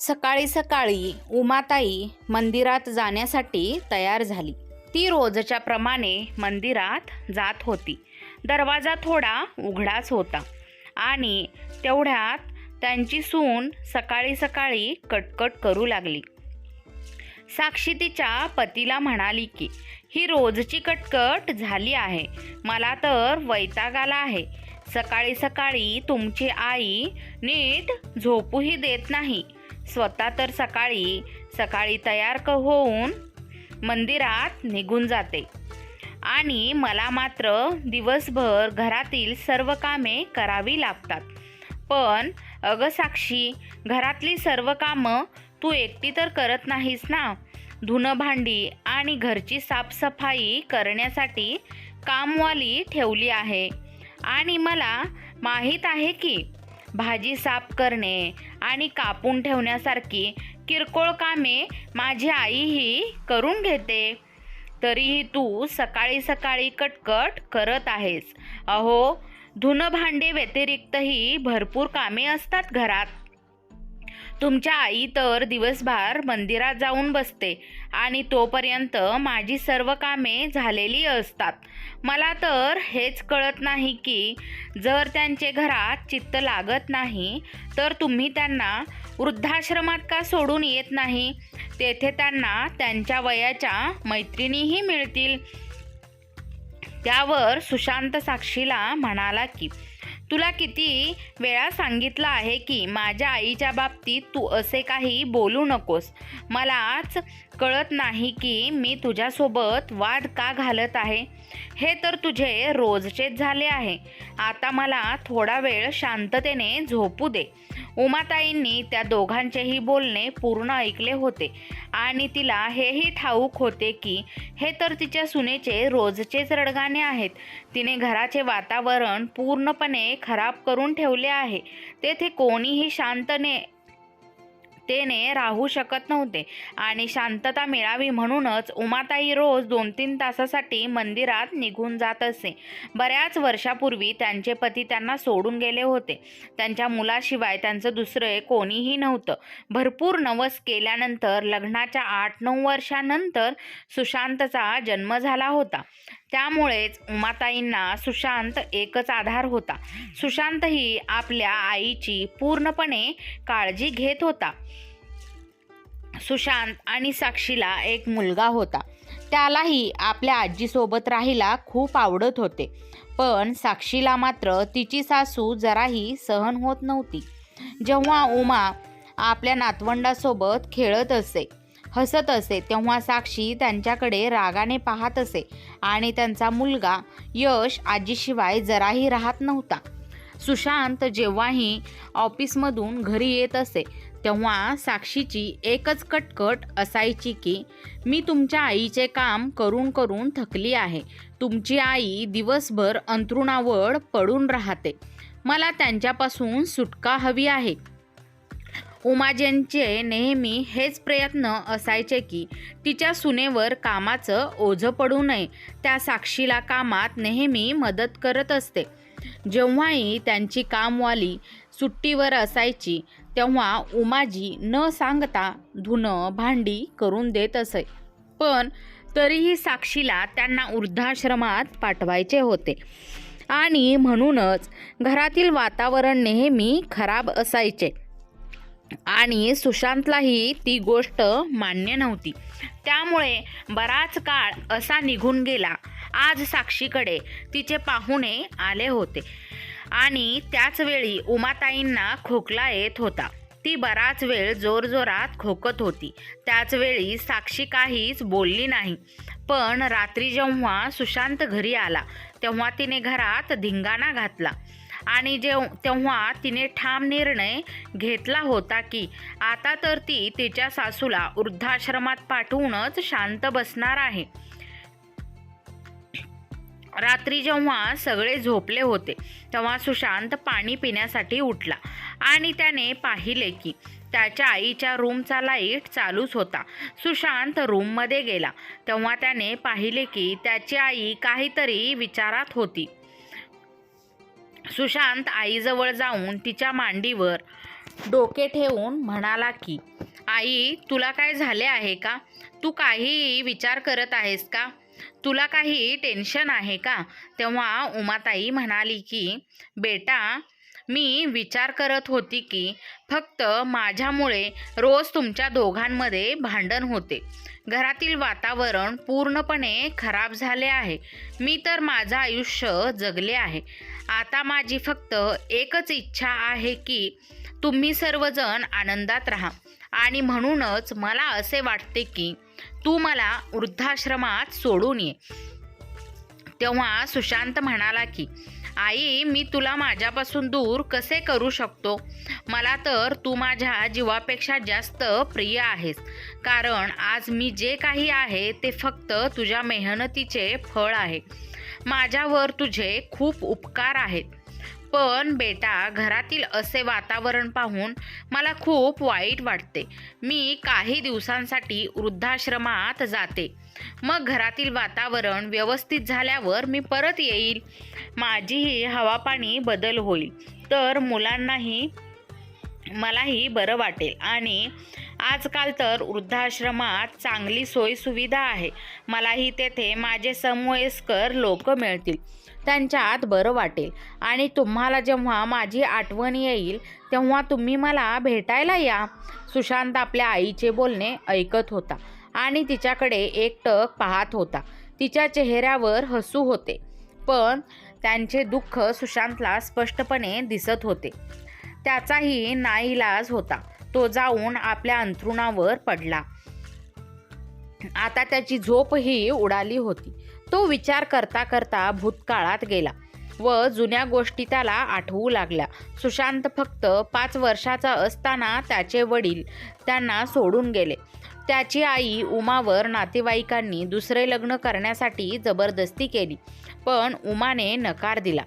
सकाळी सकाळी उमाताई मंदिरात जाण्यासाठी तयार झाली. ती रोजच्या प्रमाणे मंदिरात जात होती. दरवाजा थोडा उघडाच होता आणि तेवढ्यात त्यांची सून सकाळी सकाळी कटकट करू लागली. साक्षी तिच्या पतीला म्हणाली की ही रोजची कटकट झाली आहे. मला तर वैताग आला आहे. सकाळी सकाळी तुमची आई नीट झोपूही देत नाही. स्वतः तर सकाळी सकाळी तयार क होऊन मंदिरात निघून जाते. आणि मला मात्र दिवसभर घरातील सर्व कामे करावी लागतात. पण अगं साक्षी घरातली सर्व कामं तू एकटी तर करत नाहीस ना? धुणं भांडी आणि घरची साफसफाई करण्यासाठी कामवाली ठेवली आहे. आणि मला माहीत आहे की भाजी साफ करणे आणि कापून ठेवण्यासारखी किरकोळ कामे माझी आईही करून घेते. तरीही तू सकाळी सकाळी कटकट करत आहेस. अहो धुणं भांडे व्यतिरिक्तही भरपूर कामे असतात घरात. तुमच्या आई तर दिवसभर मंदिरात जाऊन बसते आणि तोपर्यंत माझी सर्व कामे झालेली असतात. मला तर हेच कळत नाही की जर त्यांचे घरात चित्त लागत नाही तर तुम्ही त्यांना वृद्धाश्रमात का सोडून येत नाही? तेथे त्यांना त्यांच्या वयाच्या मैत्रिणीही मिळतील. त्यावर सुशांत साक्षीला म्हणाला की तुला किती वेळा सांगितलं आहे की माझ्या आईच्या बाबतीत तू असे काही बोलू नकोस. मलाच कळत नाही की मी तुझ्यासोबत वाद का घालत आहे. हे तर तुझे रोजचेच झाले आहे. आता मला थोडा वेळ शांततेने झोपू दे. उमाताईंनी त्या दोघांचेही बोलणे पूर्ण ऐकले होते. आणि तिला हेही ठाऊक होते की हे तर तिच्या सुनेचे रोजचेच रडगाणे आहेत. तिने घराचे वातावरण पूर्णपणे खराब करून ठेवले आहे. तेथे कोणीही शांतने तेने राहू शकत नव्हते. आणि शांतता मिळावी म्हणूनच उमाताई रोज दोन तीन तासासाठी मंदिरात निघून जात असे. बऱ्याच वर्षापूर्वी त्यांचे पती त्यांना सोडून गेले होते. त्यांच्या मुलाशिवाय त्यांचं दुसरे कोणीही नव्हतं. भरपूर नवस केल्यानंतर लग्नाच्या आठ नऊ वर्षानंतर सुशांतचा जन्म झाला होता. त्यामुळेच उमाताईंना सुशांत एकच आधार होता. सुशांतही आपल्या आईची पूर्णपणे काळजी घेत होता. सुशांत आणि साक्षीला एक मुलगा होता. त्यालाही आपल्या आजीसोबत राहायला खूप आवडत होते. पण साक्षीला मात्र तिची सासू जराही सहन होत नव्हती. जेव्हा उमा आपल्या नातवंडासोबत खेळत असे हसत असे. तेव्हा साक्षी त्यांच्याकडे रागाने पाहत असे आणि त्यांचा मुलगा यश आजीशिवाय जराही राहत नव्हता. सुशांत जेव्हाही ऑफिसमधून घरी येत असे तेव्हा साक्षीची एकच कटकट असायची की मी तुमच्या आईचे काम करून करून थकली आहे. तुमची आई दिवसभर अंथरुणावर पडून राहते. मला त्यांच्यापासून सुटका हवी आहे. उमाजेंचे नेहमी हेच प्रयत्न असायचे की तिच्या सुनेवर कामाचं ओझं पडू नये. त्या साक्षीला कामात नेहमी मदत करत असते. जेव्हाही त्यांची कामवाली सुट्टीवर असायची तेव्हा उमाजी न सांगता धुणं भांडी करून देत असे. पण तरीही साक्षीला त्यांना वृद्धाश्रमात पाठवायचे होते. आणि म्हणूनच घरातील वातावरण नेहमी खराब असायचे. आणि सुशांतलाही ती गोष्ट मान्य नव्हती. त्यामुळे बराच काळ असा निघून गेला. आज साक्षीकडे तिचे पाहुणे आले होते. आणि त्याचवेळी उमाताईंना खोकला येत होता. ती बराच वेळ जोरजोरात खोकत होती. त्याचवेळी साक्षी काहीच बोलली नाही. पण रात्री जेव्हा सुशांत घरी आला तेव्हा तिने घरात धिंगाणा घातला. आणि जेव तेव्हा तिने ठाम निर्णय घेतला होता की आता तर ती तिच्या सासूला वृद्धाश्रमात पाठवूनच शांत बसणार आहे. रात्री जेव्हा सगळे झोपले होते तेव्हा सुशांत पाणी पिण्यासाठी उठला आणि त्याने पाहिले की त्याच्या आईच्या रूमचा लाइट चालूच होता. सुशांत रूममध्ये गेला. तेव्हा त्याने पाहिले की त्याची आई काहीतरी विचारात होती. सुशांत आईजवळ जाऊन तिच्या मांडीवर डोके ठेवून म्हणाला की आई तुला काय झाले आहे का? तू काही विचार करत आहेस का? तुला काही टेन्शन आहे का? तेव्हा उमाताई म्हणाली की बेटा मी विचार करत होती की फक्त माझ्यामुळे रोज तुमच्या दोघांमध्ये भांडण होते. घरातील वातावरण पूर्णपणे खराब झाले आहे. मी तर माझं आयुष्य जगले आहे. आता माझी फक्त एकच इच्छा आहे की तुम्ही सर्वजण आनंदात राहा. आणि म्हणूनच मला असे वाटते की तू मला वृद्धाश्रमात सोडून ये. तेव्हा सुशांत म्हणाला की आई मी तुला माझ्यापासून दूर कसे करू शकतो? मला तर तू माझ्या जीवापेक्षा जास्त प्रिय आहेस. कारण आज मी जे काही आहे ते फक्त तुझ्या मेहनतीचे फळ आहे. माझ्यावर तुझे खूप उपकार आहेत. पण बेटा घरातील असे वातावरण पाहून मला खूप वाईट वाटते. मी काही दिवसांसाठी वृद्धाश्रमात जाते. मग घरातील वातावरण व्यवस्थित झाल्यावर मी परत येईल. माझीही हवापाणी बदल होईल. तर मुलांनाही मलाही बरं वाटेल. आणि आजकाल तर वृद्धाश्रमात चांगली सोयीसुविधा आहे. मलाही तेथे माझे समवयस्कर लोक मिळतील. त्यांच्यात बरं वाटेल. आणि तुम्हाला जेव्हा माझी आठवण येईल तेव्हा तुम्ही मला भेटायला या. सुशांत आपल्या आईचे बोलणे ऐकत होता आणि तिच्याकडे एकटक पाहत होता. तिच्या चेहऱ्यावर हसू होते. पण त्यांचे दुःख सुशांतला स्पष्टपणे दिसत होते. त्याचाही नाईलाज होता. तो जाऊन आपल्या अंथरुणावर पडला. आता त्याची झोपही उडाली होती. तो विचार करता करता भूतकाळात गेला व जुन्या गोष्टी त्याला आठवू लागल्या. सुशांत फक्त पाच वर्षाचा असताना त्याचे वडील त्यांना सोडून गेले. त्याची आई उमावर नातेवाईकांनी दुसरे लग्न करण्यासाठी जबरदस्ती केली पण उमाने नकार दिला.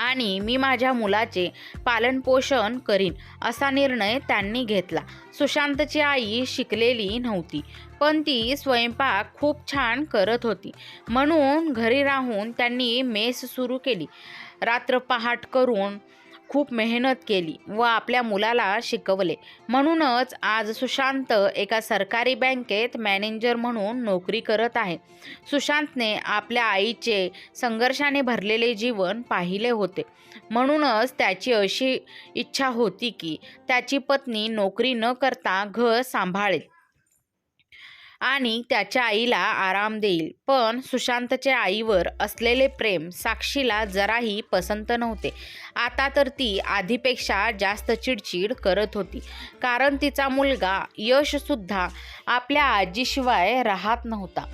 आणि मी माझ्या मुलाचे पालनपोषण करीन असा निर्णय त्यांनी घेतला. सुशांतची आई शिकलेली नव्हती पण ती स्वयंपाक खूप छान करत होती. म्हणून घरी राहून त्यांनी मेस सुरू केली. रात्र पहाट करून खूप मेहनत केली व आपल्या मुलाला शिकवले. म्हणूनच आज सुशांत एका सरकारी बँकेत मॅनेजर म्हणून नोकरी करत आहे. सुशांतने आपल्या आईचे संघर्षाने भरलेले जीवन पाहिले होते. म्हणूनच त्याची अशी इच्छा होती की त्याची पत्नी नोकरी न करता घर सांभाळेल. आणि त्याच्या आईला आराम देईल. पण सुशांतच्या आईवर असलेले प्रेम साक्षीला जराही पसंत नव्हते. आता तर ती आधीपेक्षा जास्त चिडचिड करत होती. कारण तिचा मुलगा यशसुद्धा आपल्या आजीशिवाय राहत नव्हता.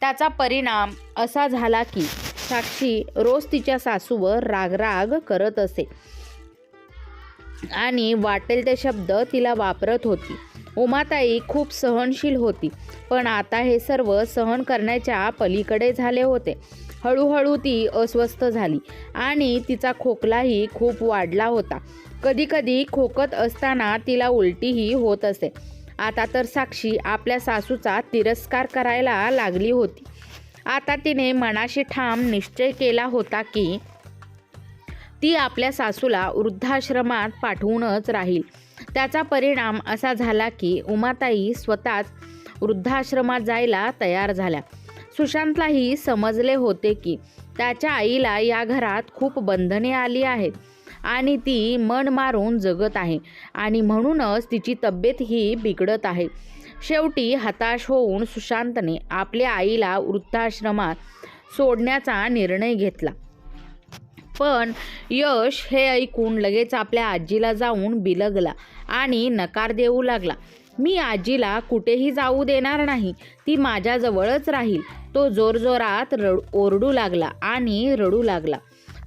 त्याचा परिणाम असा झाला की साक्षी रोज तिच्या सासूवर रागराग करत असे. आणि वाटेल ते शब्द तिला वापरत होती. उमाताई खूप सहनशील होती पण आता हे सर्व सहन करण्याच्या पलीकडे झाले होते. हळूहळू ती अस्वस्थ झाली आणि तिचा खोकलाही खूप वाढला होता. कधीकधी खोकत असताना तिला उलटीही होत असे. आता तर साक्षी आपल्या सासूचा तिरस्कार करायला लागली होती. आता तिने मनाशी ठाम निश्चय केला होता की ती आपल्या सासूला वृद्धाश्रमात पाठवूनच राहील. त्याचा परिणाम असा झाला की उमाताई स्वतःच वृद्धाश्रमात जायला तयार झाल्या. सुशांतलाही समजले होते की त्याच्या आईला या घरात खूप बंधने आली आहेत आणि ती मन मारून जगत आहे आणि म्हणूनच तिची तब्येत ही बिघडत आहे. शेवटी हताश होऊन सुशांतने आपल्या आईला वृद्धाश्रमात सोडण्याचा निर्णय घेतला. पण यश हे ऐकून लगेच आपल्या आजीला जाऊन बिलगला आणि नकार देऊ लागला. मी आजीला कुठेही जाऊ देणार नाही. ती माझ्याजवळच राहील. तो जोरजोरात रड ओरडू लागला आणि रडू लागला.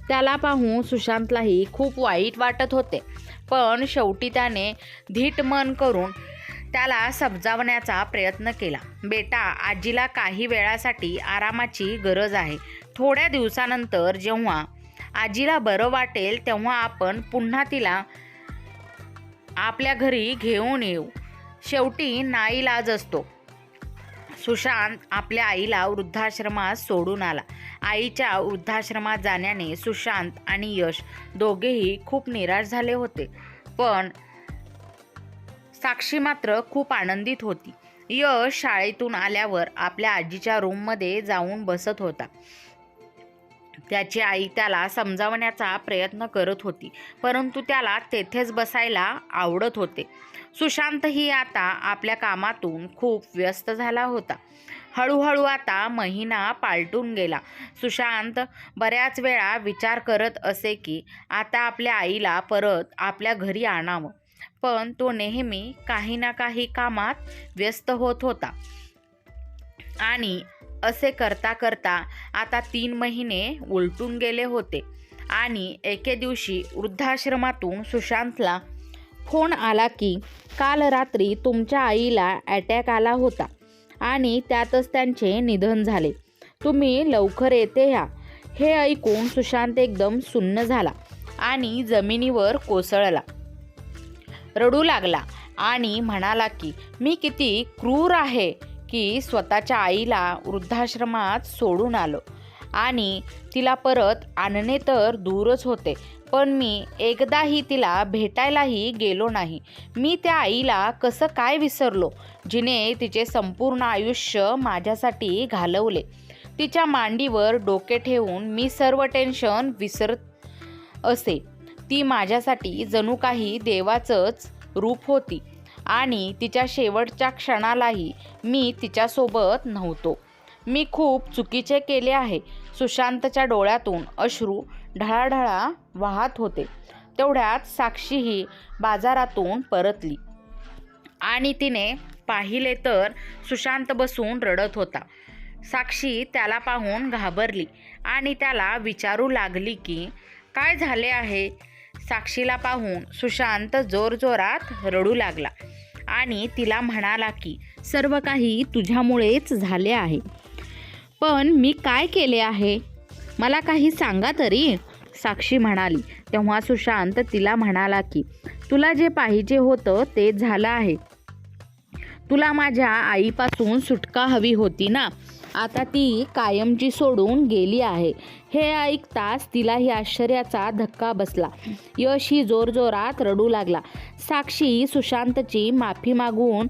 त्याला पाहून सुशांतलाही खूप वाईट वाटत होते. पण शेवटी त्याने धीट मन करून त्याला समजावण्याचा प्रयत्न केला. बेटा आजीला काही वेळासाठी आरामाची गरज आहे. थोड्या दिवसानंतर जेव्हा आजीला बरं वाटेल तेव्हा आपण पुन्हा तिला आपल्या घरी घेऊन येऊ. शेवटी नाईलाज असतो. सुशांत आपल्या आईला वृद्धाश्रमात सोडून आला. आईच्या वृद्धाश्रमात जाण्याने सुशांत आणि यश दोघेही खूप निराश झाले होते. पण साक्षी मात्र खूप आनंदित होती. यश शाळेतून आल्यावर आपल्या आजीच्या रूममध्ये जाऊन बसत होता. त्याची आई त्याला समजावण्याचा प्रयत्न करत होती परंतु त्याला तेथेच बसायला आवडत होते. सुशांतही आता आपल्या कामातून खूप व्यस्त झाला होता. हळूहळू आता महिना पालटून गेला. सुशांत बऱ्याच वेळा विचार करत असे की आता आपल्या आईला परत आपल्या घरी आणावं. पण तो नेहमी काही ना काही कामात व्यस्त होत होता. आणि असे करता करता आता तीन महिने उलटून गेले होते. आणि एके दिवशी वृद्धाश्रमातून सुशांतला फोन आला की काल रात्री तुमच्या आईला अटॅक आला होता आणि त्यातच त्यांचे निधन झाले. तुम्ही लवकर येते ह्या हे ऐकून सुशांत एकदम सुन्न झाला आणि जमिनीवर कोसळला. रडू लागला आणि म्हणाला की मी किती क्रूर आहे. की स्वतःच्या आईला वृद्धाश्रमात सोडून आलो. आणि तिला परत आणणे तर दूरच होते पण मी एकदाही तिला भेटायलाही गेलो नाही. मी त्या आईला कसं काय विसरलो? जिने तिचे संपूर्ण आयुष्य माझ्यासाठी घालवले. तिच्या मांडीवर डोके ठेवून मी सर्व टेन्शन विसरत असे. ती माझ्यासाठी जणू काही देवाचंच रूप होती. आणि तिच्या शेवटच्या क्षणालाही मी तिच्यासोबत नव्हतो. मी खूप चुकीचे केले आहे. सुशांतच्या डोळ्यातून अश्रू ढळाढळा वाहत होते. तेवढ्यात साक्षीही बाजारातून परतली. आणि तिने पाहिले तर सुशांत बसून रडत होता. साक्षी त्याला पाहून घाबरली आणि त्याला विचारू लागली की काय झाले आहे? साक्षीला पाहून सुशांत जोरजोरात रडू लागला. आणि तिला म्हणाला की सर्व काही तुझ्यामुळेच झाले आहे. पण मी काय केले आहे? मला काही सांगा तरी. साक्षी म्हणाली. तेव्हा सुशांत तिला म्हणाला की तुला जे पाहिजे होतं ते झालं आहे. तुला माझ्या आईपासून सुटका हवी होती ना? आता ती कायमची सोडून गेली आहे. हे ऐकताच तिलाही आश्चर्याचा धक्का बसला. यश ही जोरजोरात रडू लागला. साक्षी सुशांतची माफी मागून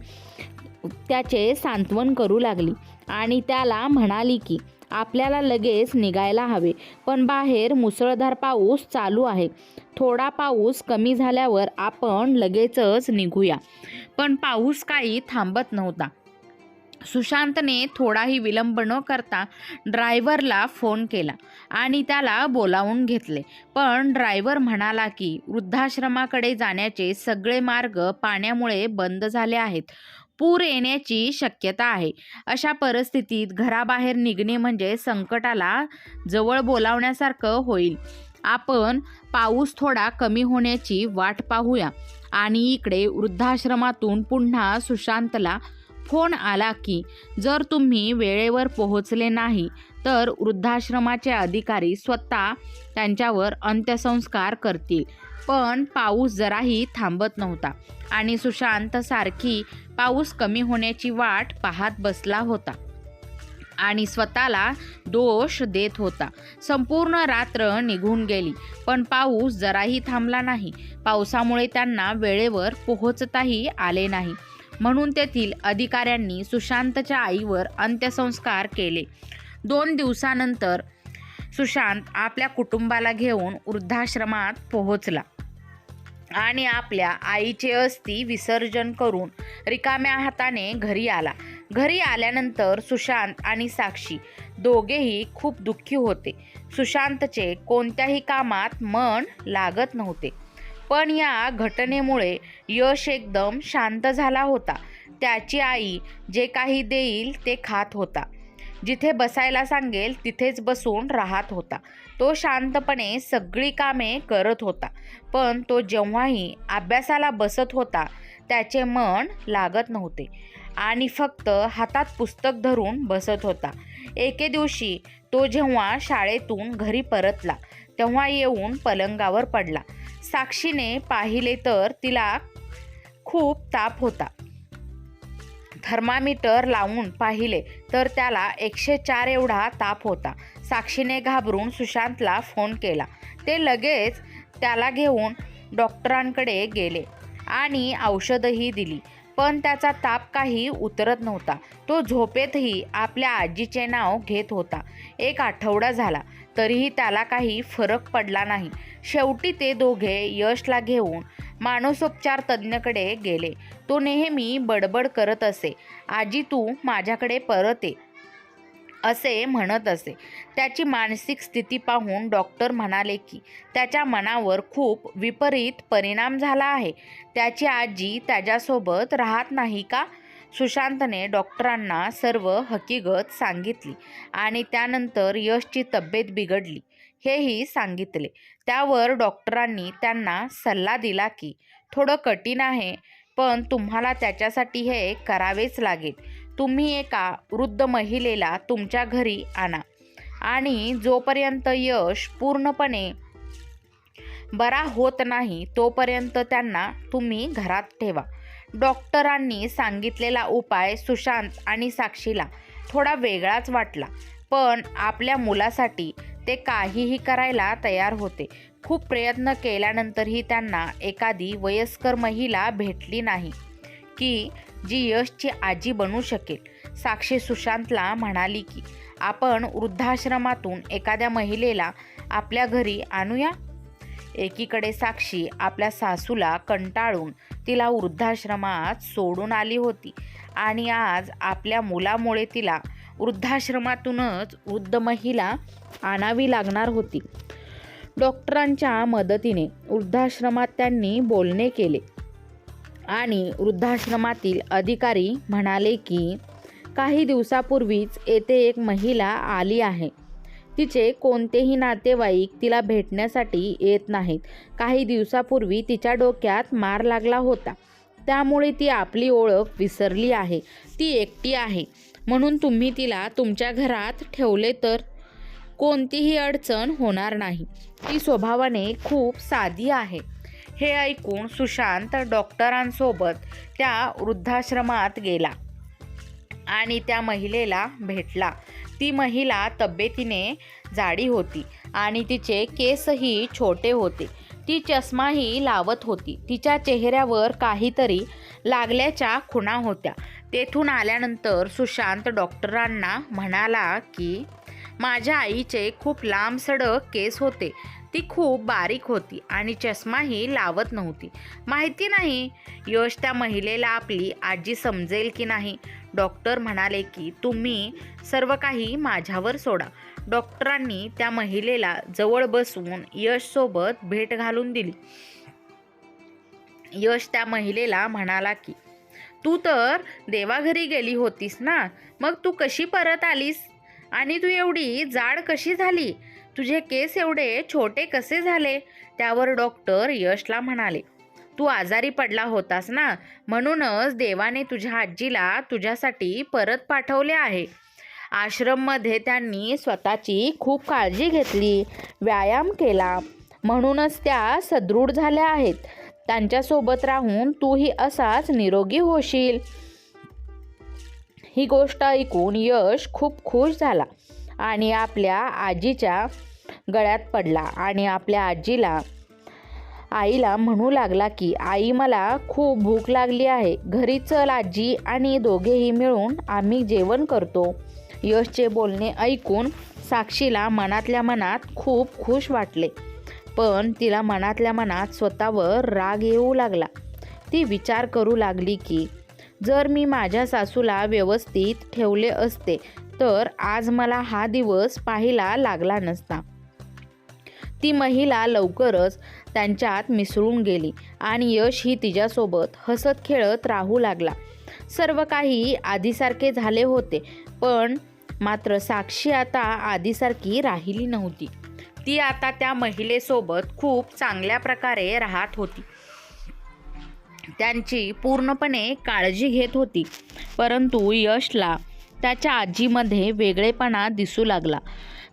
त्याचे सांत्वन करू लागली आणि त्याला म्हणाली की आपल्याला लगेच निघायला हवे पण बाहेर मुसळधार पाऊस चालू आहे. थोडा पाऊस कमी झाल्यावर आपण लगेचच निघूया. पण पाऊस काही थांबत नव्हता. सुशांतने थोडाही विलंब न करता ड्रायव्हरला फोन केला आणि त्याला बोलावून घेतले. पण ड्रायव्हर म्हणाला की वृद्धाश्रमाकडे जाण्याचे सगळे मार्ग पाण्यामुळे बंद झाले आहेत. पूर येण्याची शक्यता आहे. अशा परिस्थितीत घराबाहेर निघणे म्हणजे संकटाला जवळ बोलावण्यासारखं होईल. आपण पाऊस थोडा कमी होण्याची वाट पाहूया. आणि इकडे वृद्धाश्रमातून पुन्हा सुशांतला फोन आला की जर तुम्ही वेळेवर पोहोचले नाही तर वृद्धाश्रमाचे अधिकारी स्वतः त्यांच्यावर अंत्यसंस्कार करतील. पण पाऊस जराही थांबत नव्हता आणि सुशांत सारखी पाऊस कमी होण्याची वाट पाहत बसला होता आणि स्वतःला दोष देत होता. संपूर्ण रात्र निघून गेली पण पाऊस जराही थांबला नाही. पावसामुळे त्यांना वेळेवर पोहोचताही आले नाही. म्हणून तेथील अधिकाऱ्यांनी सुशांतच्या आईवर अंत्यसंस्कार केले. दोन दिवसानंतर सुशांत आपल्या कुटुंबाला घेऊन वृद्धाश्रमात पोहोचला आणि आपल्या आईचे अस्थी विसर्जन करून रिकाम्या हाताने घरी आला. घरी आल्यानंतर सुशांत आणि साक्षी दोघेही खूप दुःखी होते. सुशांतचे कोणत्याही कामात मन लागत नव्हते. पण या घटनेमुळे यश एकदम शांत झाला होता. त्याची आई जे काही देईल ते खात होता. जिथे बसायला सांगेल तिथेच बसून राहत होता. तो शांतपणे सगळी कामे करत होता. पण तो जेव्हाही अभ्यासाला बसत होता त्याचे मन लागत नव्हते आणि फक्त हातात पुस्तक धरून बसत होता. एके दिवशी तो जेव्हा शाळेतून घरी परतला तेव्हा येऊन पलंगावर पडला. साक्षीने पाहिले तर तिला खूप ताप होता. थर्मामीटर लावून पाहिले तर त्याला एकशे चार एवढा ताप होता. साक्षीने घाबरून सुशांतला फोन केला. ते लगेच त्याला घेऊन डॉक्टरांकडे गेले आणि औषधही दिली. पण त्याचा ताप काही उतरत नव्हता. तो झोपेतही आपल्या आजीचे नाव घेत होता. एक आठवडा झाला तरीही त्याला काही फरक पडला नाही. शेवटी ते दोघे यशला घेऊन मानसोपचार तज्ज्ञकडे गेले. तो नेहमी बडबड करत असे आजी तू माझ्याकडे परत ये असे म्हणत असे. त्याची मानसिक स्थिती पाहून डॉक्टर म्हणाले की त्याच्या मनावर खूप विपरीत परिणाम झाला आहे. त्याची आजी त्याच्यासोबत राहत नाही का? सुशांतने डॉक्टरांना सर्व हकीकत सांगितली आणि त्यानंतर यशची तब्येत बिघडली. हेही सांगितले. त्यावर डॉक्टरांनी त्यांना सल्ला दिला की थोडं कठीण आहे पण तुम्हाला त्याच्यासाठी हे करावेच लागेल. तुम्ही एका वृद्ध महिलेला तुमच्या घरी आणा आणि जोपर्यंत यश पूर्णपणे बरा होत नाही तोपर्यंत त्यांना तुम्ही घरात ठेवा. डॉक्टरांनी सांगितलेला उपाय सुशांत आणि साक्षीला थोडा वेगळाच वाटला. पण आपल्या मुलासाठी ते काहीही करायला तयार होते. खूप प्रयत्न केल्यानंतरही त्यांना एखादी वयस्कर महिला भेटली नाही की जी यशची आजी बनू शकेल. साक्षी सुशांतला म्हणाली की आपण वृद्धाश्रमातून एखाद्या महिलेला आपल्या घरी आणूया एकीकडे साक्षी आपल्या सासूला कंटाळून तिला वृद्धाश्रमात सोडून आली होती आणि आज आपल्या मुलामुळे तिला वृद्धाश्रमातूनच वृद्ध महिला आणावी लागणार होती. डॉक्टरांच्या मदतीने वृद्धाश्रमात त्यांनी बोलणे केले. आणि वृद्धाश्रमातील अधिकारी म्हणाले की काही दिवसापूर्वीच येथे एक महिला आली आहे. तिचे कोणतेही नातेवाईक तिला भेटण्यासाठी येत नाहीत. काही दिवसापूर्वी तिच्या डोक्यात मार लागला होता. त्यामुळे ती आपली ओळख विसरली आहे. ती एकटी आहे. म्हणून तुम्ही तिला तुमच्या घरात ठेवले तर कोणतीही अडचण होणार नाही. ती स्वभावाने खूप साधी आहे. हे ऐकून सुशांत डॉक्टरांसोबत त्या वृद्धाश्रमात गेला आणि त्या महिलेला भेटला. ती महिला तब्येतीने जाडी होती आणि तिचे केसही छोटे होते. ती चष्माही लावत होती. तिच्या चेहऱ्यावर काहीतरी लागल्याच्या खुणा होत्या. तेथून आल्यानंतर सुशांत डॉक्टरांना म्हणाला की माझ्या आईचे खूप लांब सडक केस होते. ती खूप बारीक होती आणि चष्माही लावत नव्हती. माहिती नाही यश त्या महिलेला आपली आजी समजेल की नाही. डॉक्टर म्हणाले की तुम्ही सर्व काही माझ्यावर सोडा डॉक्टरांनी त्या महिलेला जवळ बसवून यशसोबत भेट घालून दिली. यश त्या महिलेला म्हणाला की तू तर देवाघरी गेली होतीस ना? मग तू कशी परत आलीस? आणि तू एवढी जाड कशी झाली? तुझे केस एवढे छोटे कसे झाले? त्यावर डॉक्टर यशला म्हणाले. तू आजारी पडला होतास ना? म्हणूनच देवाने तुझ्या आजीला तुझ्यासाठी परत पाठवले आहे. आश्रममध्ये त्यांनी स्वतःची खूप काळजी घेतली. व्यायाम केला. म्हणूनच त्या सदृढ झाल्या आहेत. त्यांच्यासोबत राहून तूही असाच निरोगी होशील. ही गोष्ट ऐकून यश खूप खुश झाला आणि आपल्या आजीच्या गळ्यात पडला आणि आपल्या आजीला आईला म्हणू लागला की आई मला खूप भूक लागली आहे. घरी चल आजी आणि दोघेही मिळून आम्ही जेवण करतो. यशचे बोलणे ऐकून साक्षीला मनातल्या मनात खूप खुश वाटले. पण तिला मनातल्या मनात स्वतःवर राग येऊ लागला. ती विचार करू लागली की जर मी माझ्या सासूला व्यवस्थित ठेवले असते तर आज मला हा दिवस पाहायला लागला नसता. ती महिला लवकरच त्यांच्यात मिसळून गेली आणि यश ही तिच्यासोबत हसत खेळत राहू लागला. सर्व काही आधीसारखे झाले होते पण मात्र साक्षी आता आधीसारखी राहिली नव्हती. ती आता त्या महिलेसोबत खूप चांगल्या प्रकारे राहत होती. त्यांची पूर्णपणे काळजी घेत होती. परंतु यशला त्याच्या आजीमध्ये वेगळेपणा दिसू लागला.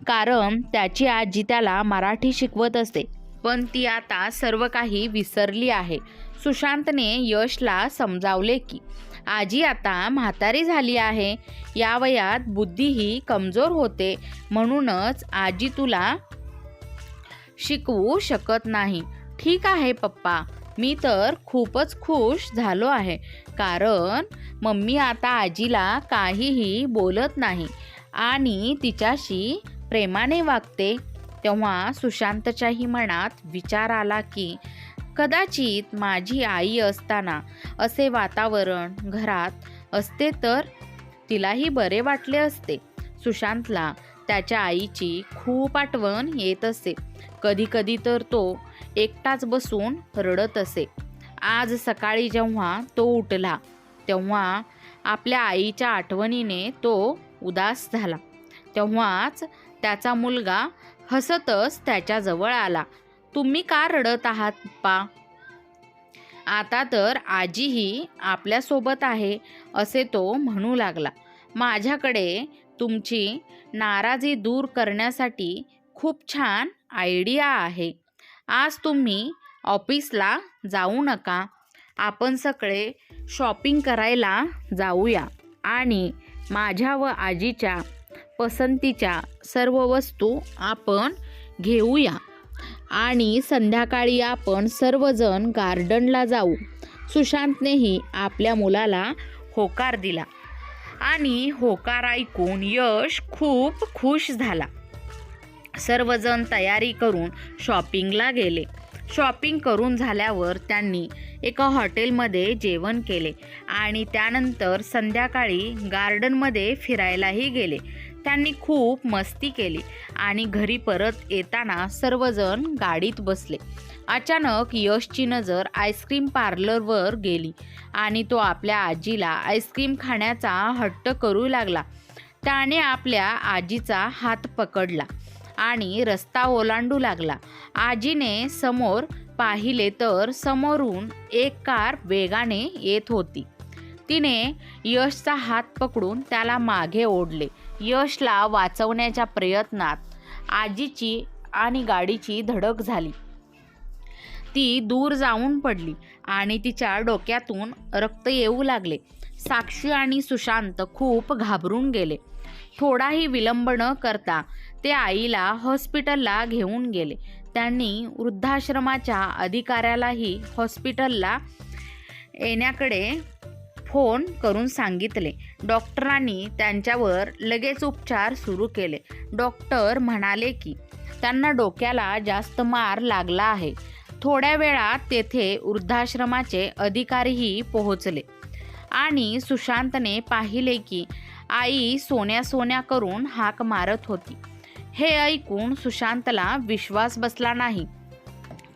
कारण त्याची आजी त्याला मराठी शिकवत असते. पण ती आता सर्व काही विसरली आहे. सुशांतने यशला समजावले की आजी आता म्हातारी झाली आहे. या वयात बुद्धीही कमजोर होते. म्हणूनच आजी तुला शिकवू शकत नाही. ठीक आहे पप्पा. मी तर खूपच खुश झालो आहे. कारण मम्मी आता आजीला काहीही बोलत नाही आणि तिच्याशी प्रेमाने वागते. तेव्हा सुशांतच्याही मनात विचार आला की कदाचित माझी आई असताना असे वातावरण घरात असते तर तिलाही बरे वाटले असते. सुशांतला त्याच्या आईची खूप आठवण येत असे. कधीकधी तर तो एकटाच बसून रडत असे. आज सकाळी जेव्हा तो उठला तेव्हा आपल्या आईच्या आठवणीने तो उदास झाला. तेव्हाच त्याचा मुलगा हसतच त्याच्याजवळ आला. तुम्ही का रडत आहात पा? आता तर आजीही आपल्यासोबत आहे असे तो म्हणू लागला. माझ्याकडे तुमची नाराजी दूर करण्यासाठी खूप छान आयडिया आहे. आज तुम्ही ऑफिसला जाऊ नका. आपण सगळे शॉपिंग करायला जाऊया आणि माझ्या व आजीच्या पसंतीच्या सर्व वस्तू आपण घेऊया आणि संध्याकाळी आपण सर्वजण गार्डनला जाऊ. सुशांतनेही आपल्या मुलाला होकार दिला. आणि होकार ऐकून यश खूप खुश झाला. सर्वजण तयारी करून शॉपिंगला गेले. शॉपिंग करून झाल्यावर त्यांनी एका हॉटेलमध्ये जेवण केले आणि त्यानंतर संध्याकाळी गार्डनमध्ये फिरायलाही गेले. त्यांनी खूप मस्ती केली आणि घरी परत येताना सर्वजण गाडीत बसले. अचानक यशची नजर आईस्क्रीम पार्लरवर गेली आणि तो आपल्या आजीला आईस्क्रीम खाण्याचा हट्ट करू लागला. त्याने आपल्या आजीचा हात पकडला आणि रस्ता ओलांडू लागला. आजीने समोर पाहिले तर समोरून एक कार वेगाने येत होती. तिने यशचा हात पकडून त्याला मागे ओढले. यशला वाचवण्याच्या प्रयत्नात आजीची आणि गाडीची धडक झाली. ती दूर जाऊन पडली आणि तिच्या डोक्यातून रक्त येऊ लागले. साक्षी आणि सुशांत खूप घाबरून गेले. थोडाही विलंब न करता ते आईला हॉस्पिटलला घेऊन गेले. त्यांनी वृद्धाश्रमाच्या अधिकाऱ्यालाही हॉस्पिटलला येण्याकडे फोन करून सांगितले. डॉक्टरांनी त्यांच्यावर लगेच उपचार सुरू केले. डॉक्टर म्हणाले की त्यांना डोक्याला जास्त मार लागला आहे. थोड्या वेळात तेथे वृद्धाश्रमाचे अधिकारीही पोहोचले. आणि सुशांतने पाहिले की आई सोन्या सोन्या करून हाक मारत होती. हे ऐकून सुशांतला विश्वास बसला नाही.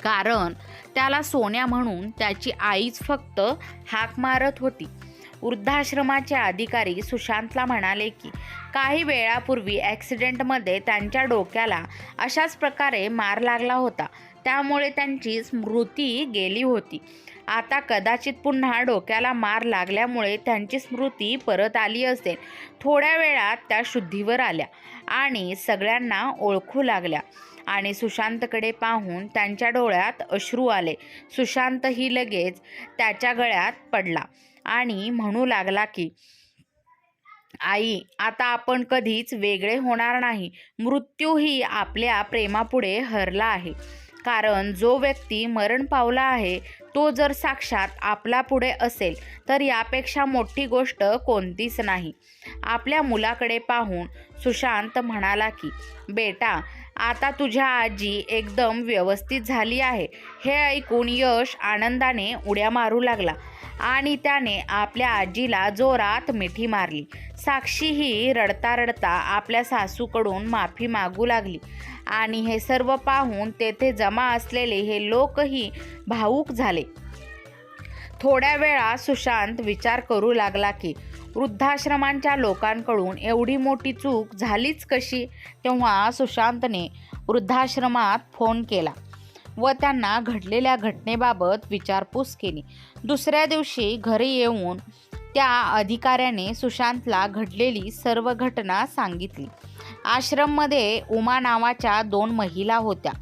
कारण त्याला सोन्या म्हणून त्याची आईच फक्त हाक मारत होती. वृद्धाश्रमाचे अधिकारी सुशांतला म्हणाले की काही वेळापूर्वी ॲक्सिडेंटमध्ये त्यांच्या डोक्याला अशाच प्रकारे मार लागला होता. त्यामुळे त्यांची स्मृती गेली होती. आता कदाचित पुन्हा डोक्याला मार लागल्यामुळे त्यांची स्मृती परत आली असेल. थोड्या वेळात त्या शुद्धीवर आल्या आणि सगळ्यांना ओळखू लागल्या आणि सुशांतकडे पाहून त्यांच्या डोळ्यात अश्रू आले. सुशांतही लगेच त्याच्या गळ्यात पडला आणि म्हणू लागला की आई आता आपण कधीच वेगळे होणार नाही. मृत्यूही आपल्या प्रेमापुढे हरला आहे. कारण जो व्यक्ती मरण पावला आहे तो जर साक्षात आपला पुढे असेल तर यापेक्षा मोठी गोष्ट कोणतीच नाही. आपल्या मुलाकडे पाहून सुशांत म्हणाला की बेटा आता तुझ्या आजी एकदम व्यवस्थित झाली आहे. हे ऐकून यश आनंदाने उड्या मारू लागला आणि त्याने आपल्या आजीला जोरात मिठी मारली. साक्षीही रडता रडता आपल्या सासूकडून माफी मागू लागली आणि हे सर्व पाहून तेथे जमा असलेले हे लोकही भावूक झाले. थोड्या वेळा सुशांत विचार करू लागला की वृद्धाश्रमांच्या लोकांकडून एवढी मोठी चूक झालीच कशी? तेव्हा सुशांतने वृद्धाश्रमात फोन केला व त्यांना घडलेल्या घटनेबाबत विचारपूस केली. दुसऱ्या दिवशी घरी येऊन त्या अधिकाऱ्याने सुशांतला घडलेली सर्व घटना सांगितली. आश्रममध्ये उमा नावाच्या दोन महिला होत्या.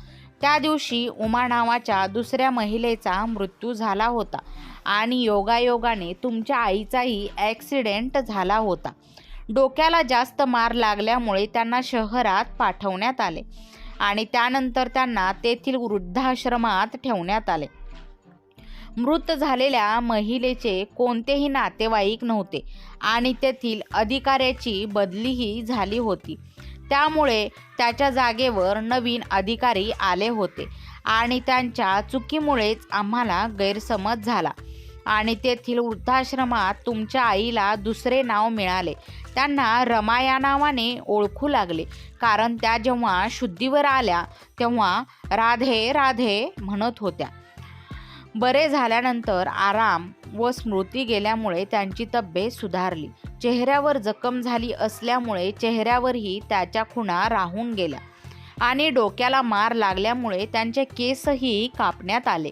त्या दिवशी उमा नावाच्या दुसऱ्या महिलेचा मृत्यू झाला होता. आणि योगायोगाने तुमच्या आईचाही ॲक्सिडेंट झाला होता. डोक्याला जास्त मार लागल्यामुळे त्यांना शहरात पाठवण्यात आले आणि त्यानंतर त्यांना तेथील वृद्धाश्रमात ठेवण्यात आले. मृत झालेल्या महिलेचे कोणतेही नातेवाईक नव्हते आणि तेथील अधिकाऱ्याची बदलीही झाली होती. त्यामुळे त्याच्या जागेवर नवीन अधिकारी आले होते आणि त्यांच्या चुकीमुळेच आम्हाला गैरसमज झाला. आणि तेथील वृद्धाश्रमात तुमच्या आईला दुसरे नाव मिळाले. त्यांना रमा या नावाने ओळखू लागले. कारण त्या जेव्हा शुद्धीवर आल्या तेव्हा राधे राधे म्हणत होत्या. बरे झाल्यानंतर आराम व स्मृती गेल्यामुळे त्यांची तब्येत सुधारली. चेहऱ्यावर जखम झाली असल्यामुळे चेहऱ्यावरही त्याच्या खुणा राहून गेल्या आणि डोक्याला मार लागल्यामुळे त्यांचे केसही कापण्यात आले.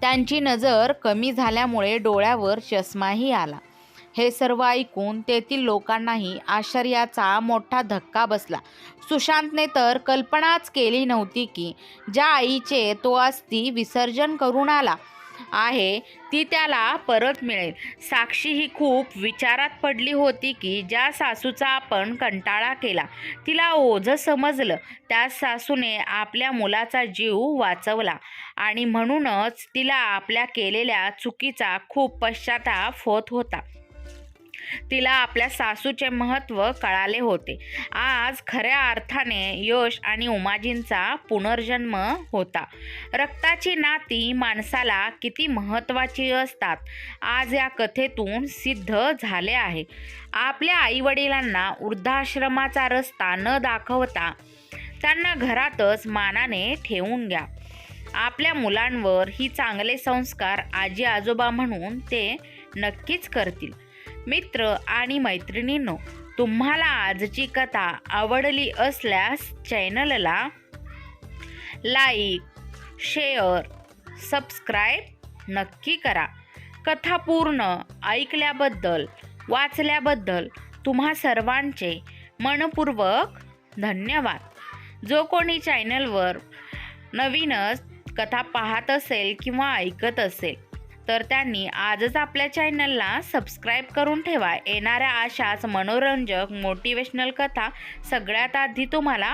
त्यांची नजर कमी झाल्यामुळे डोळ्यावर चष्माही आला. हे सर्व ऐकून तेथील लोकांनाही आश्चर्याचा मोठा धक्का बसला. सुशांतने तर कल्पनाच केली नव्हती की ज्या आईचे तो अस्थि विसर्जन करून आला. आहे ती त्याला परत मिळेल. साक्षी ही खूप विचारात पडली होती की ज्या सासूचा आपण कंटाळा केला तिला ओझं समजलं. त्या सासूने आपल्या मुलाचा जीव वाचवला आणि म्हणूनच तिला आपल्या केलेल्या चुकीचा खूप पश्चाताप होत होता. तिला आपल्या सासूचे महत्त्व कळाले होते. आज खऱ्या अर्थाने यश आणि उमाजींचा पुनर्जन्म होता. रक्ताची नाती माणसाला किती महत्त्वाची असतात आज या कथेतून सिद्ध झाले आहे. आपल्या आईवडिलांना वृद्धाश्रमाचा रस्ता न दाखवता त्यांना घरातच मानाने ठेवून घ्या. आपल्या मुलांवर ही चांगले संस्कार आजी आजोबा म्हणून ते नक्कीच करतील. मित्र आणि मैत्रिणींनो तुम्हाला आजची कथा आवडली असल्यास चॅनलला लाईक शेअर सबस्क्राईब नक्की करा. कथा पूर्ण ऐकल्याबद्दल वाचल्याबद्दल तुम्हा सर्वांचे मनपूर्वक धन्यवाद. जो कोणी चॅनलवर नवीनच कथा पाहत असेल किंवा ऐकत असेल तर त्यांनी आजच आपल्या चॅनलला सबस्क्राईब करून ठेवा. येणाऱ्या अशाच मनोरंजक मोटिवेशनल कथा सगळ्यात आधी तुम्हाला